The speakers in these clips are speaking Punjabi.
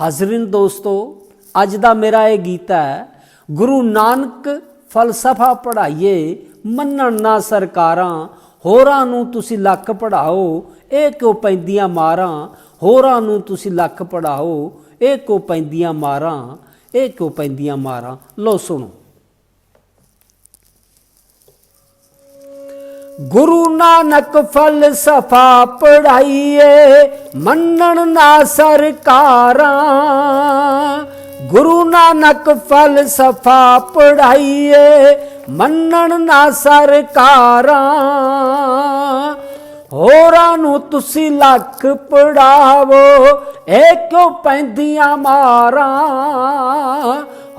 ਹਾਜ਼ਰੀਨ ਦੋਸਤੋ, ਅੱਜ ਦਾ ਮੇਰਾ ਇਹ ਗੀਤ ਹੈ, ਗੁਰੂ ਨਾਨਕ ਫਲਸਫਾ ਪੜ੍ਹਾਈਏ, ਮੰਨਣ ਨਾ ਸਰਕਾਰਾਂ, ਹੋਰਾਂ ਨੂੰ ਤੁਸੀਂ ਲੱਖ ਪੜਾਓ ਇਹ ਕਿਉਂ ਪੈਂਦੀਆਂ ਮਾਰਾਂ, ਹੋਰਾਂ ਨੂੰ ਤੁਸੀਂ ਲੱਖ ਪੜਾਓ ਇਹ ਕਿਉਂ ਪੈਂਦੀਆਂ ਮਾਰਾਂ, ਇਹ ਕਿਉਂ ਪੈਂਦੀਆਂ ਮਾਰਾਂ। ਲੋ ਸੁਣੋ। ਗੁਰੂ ਨਾਨਕ ਫਲਸਫਾ ਪੜਾਈਏ, ਮੰਨਣ ਨਾ ਸਰਕਾਰਾਂ। ਗੁਰੂ ਨਾਨਕ ਫਲਸਫਾ ਪੜਾਈਏ, ਮੰਨਣ ਨਾ ਸਰਕਾਰਾਂ। ਹੋਰਾਂ ਨੂੰ ਤੁਸੀਂ ਲੱਖ ਪੜਾਵੋ, ਇਹ ਕਿਉਂ ਪੈਂਦੀਆਂ ਮਾਰਾਂ?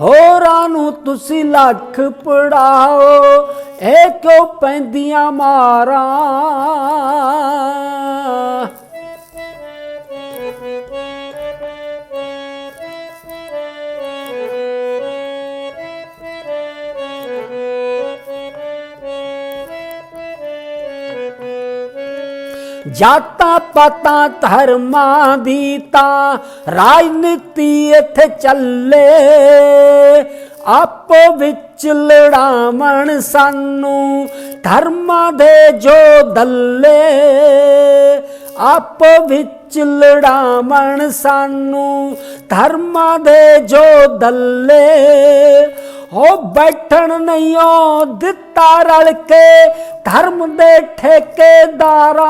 ਹੋਰਾਂ ਨੂੰ ਤੁਸੀਂ ਲੱਖ ਪੜਾਓ ਇਹ ਕਿਉਂ ਪੈਂਦੀਆਂ ਮਾਰਾਂ? ਜਾਤਾਂ ਪਾਤਾਂ ਧਰਮਾਂ ਦੀ ਤਾਂ ਰਾਜਨੀਤੀ ਇੱਥੇ ਚੱਲੇ। ਆਪੋ ਵਿੱਚ ਲੜਾਵਣ ਸਾਨੂੰ ਧਰਮਾਂ ਦੇ ਜੋ ਦੱਲੇ। ਆਪੋ ਵਿੱਚ ਲੜਾਵਣ ਸਾਨੂੰ ਧਰਮਾਂ ਦੇ ਜੋ ਦੱਲੇ। ਹੋ ਬੈਠਣ ਨਹੀਂ ਓ ਦਿੱਤਾ ਰਲ ਕੇ ਧਰਮ ਦੇ ਠੇਕੇਦਾਰਾਂ।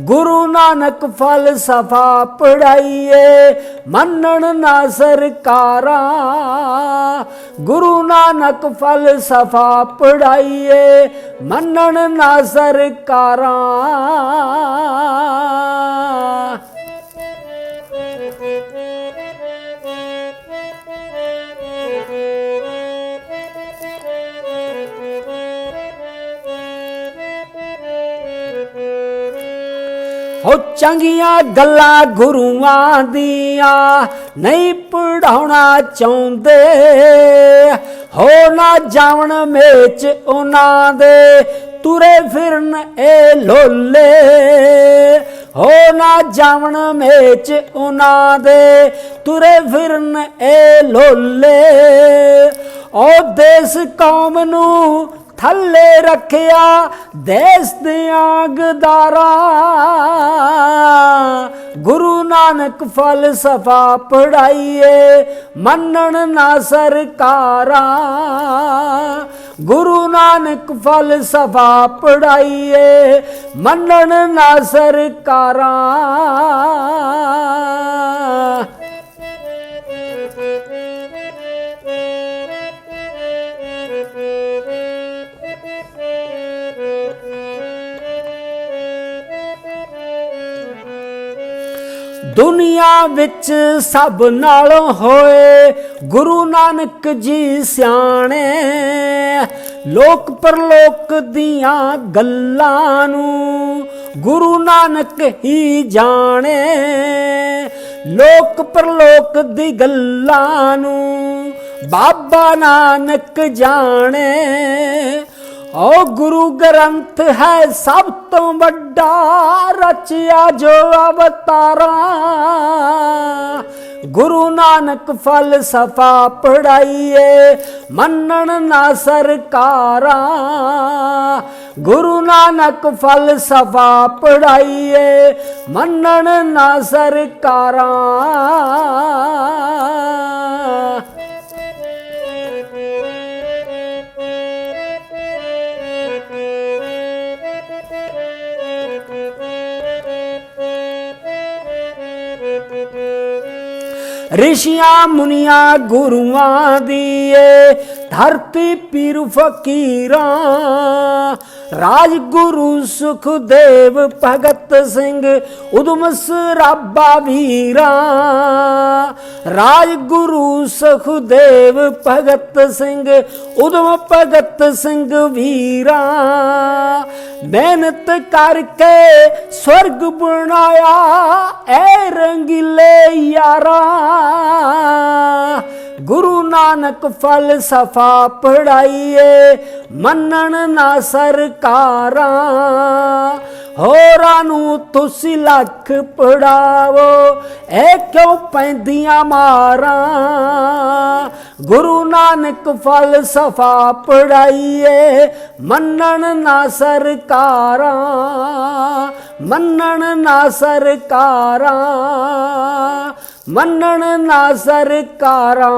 ਗੁਰੂ ਨਾਨਕ ਫਲਸਫਾ ਪੜਾਈਏ, ਮੰਨਣ ਨਾ ਸਰਕਾਰਾਂ। ਗੁਰੂ ਨਾਨਕ ਫਲਸਫਾ ਪੜਾਈਏ, ਮੰਨਣ ਨਾ ਸਰਕਾਰਾਂ। ਹੋ ਚੰਗੀਆਂ ਗੱਲਾਂ ਗੁਰੂਆਂ ਦੀਆਂ, ਨਹੀਂ ਪੜਾਉਣਾ ਚਾਹੁੰਦੇ। ਹੋ ਨਾ ਜਾਵਣ ਮੇਚ ਉਹਨਾਂ ਦੇ, ਤੁਰੇ ਫਿਰਨ ਏ ਲੋਲੇ। ਹੋ ਨਾ ਜਾਵਣ ਮੇਚ ਉਹਨਾਂ ਦੇ, ਤੁਰੇ ਫਿਰਨ ਏ ਲੋਲੇ। ਉਹ ਦੇਸ ਕੌਮ ਨੂੰ ਥੱਲੇ ਰੱਖਿਆ ਦੇਸ ਦੀਆਂ ਗਦਾਰਾਂ ਗੁਰੂ ਨਾਨਕ ਫਲਸਫਾ ਪੜਾਈਏ ਮੰਨਣ ਨਾ ਸਰਕਾਰਾਂ। ਗੁਰੂ ਨਾਨਕ ਫਲਸਫਾ ਪੜਾਈਏ ਮੰਨਣ ਨਾ ਸਰਕਾਰਾਂ। ਦੁਨੀਆ ਵਿੱਚ ਸਭ ਨਾਲੋਂ ਹੋਏ ਗੁਰੂ ਨਾਨਕ ਜੀ ਸਿਆਣੇ, ਲੋਕ ਪਰਲੋਕ ਦੀਆਂ ਗੱਲਾਂ ਨੂੰ ਗੁਰੂ ਨਾਨਕ ਹੀ ਜਾਣੇ, ਲੋਕ ਪਰਲੋਕ ਦੀ ਗੱਲਾਂ ਨੂੰ ਬਾਬਾ ਨਾਨਕ ਜਾਣੇ। ਓ ਗੁਰੂ ਗ੍ਰੰਥ ਹੈ ਸਭ ਤੋਂ ਵੱਡਾ ਰਚਿਆ ਜੋ ਅਵਤਾਰਾਂ। ਗੁਰੂ ਨਾਨਕ ਫਲਸਫਾ ਪੜਾਈਏ, ਮੰਨਣ ਨਾ ਸਰਕਾਰਾਂ। ਗੁਰੂ ਨਾਨਕ ਫਲਸਫਾ ਪੜਾਈਏ, ਮੰਨਣ ਨਾ ਸਰਕਾਰਾਂ। ਰਿਸ਼ੀਆਂ ਮੁਨੀਆਂ ਗੁਰੂਆਂ ਦੀ ਏ, ਧਰਤੀ ਪੀਰ ਫਕੀਰਾਂ। ਰਾਜਗੁਰੂ ਸੁਖਦੇਵ ਭਗਤ ਸਿੰਘ ਉਦਮ ਸਰਾਬਾ ਵੀਰਾਂ। ਰਾਜ ਗੁਰੂ ਸੁਖਦੇਵ ਭਗਤ ਸਿੰਘ, ਉਦੋਂ ਭਗਤ ਸਿੰਘ ਵੀਰਾਂ। ਮਿਹਨਤ ਕਰਕੇ ਸਵਰਗ ਬਣਾਇਆ, ਐ ਰੰਗੀਲੇ ਯਾਰਾ। ਗੁਰੂ ਨਾਨਕ ਫਲਸਫਾ ਪੜਾਈਏ ਮੰਨਣ ਨਾ ਸਰਕਾਰਾਂ। ਹੋਰਾਂ ਨੂੰ ਤੁਸੀਂ ਲੱਖ ਪੜਾਵੋ, ਇਹ ਕਿਉਂ ਪੈਂਦੀਆਂ ਮਾਰਾਂ? ਗੁਰੂ ਨਾਨਕ ਫਲਸਫਾ ਪੜਾਈਏ ਮੰਨਣ ਨਾ ਸਰਕਾਰਾਂ, ਮੰਨਣ ਨਾ ਸਰਕਾਰਾਂ, ਮੰਨਣ ਨਾ ਸਰਕਾਰਾਂ।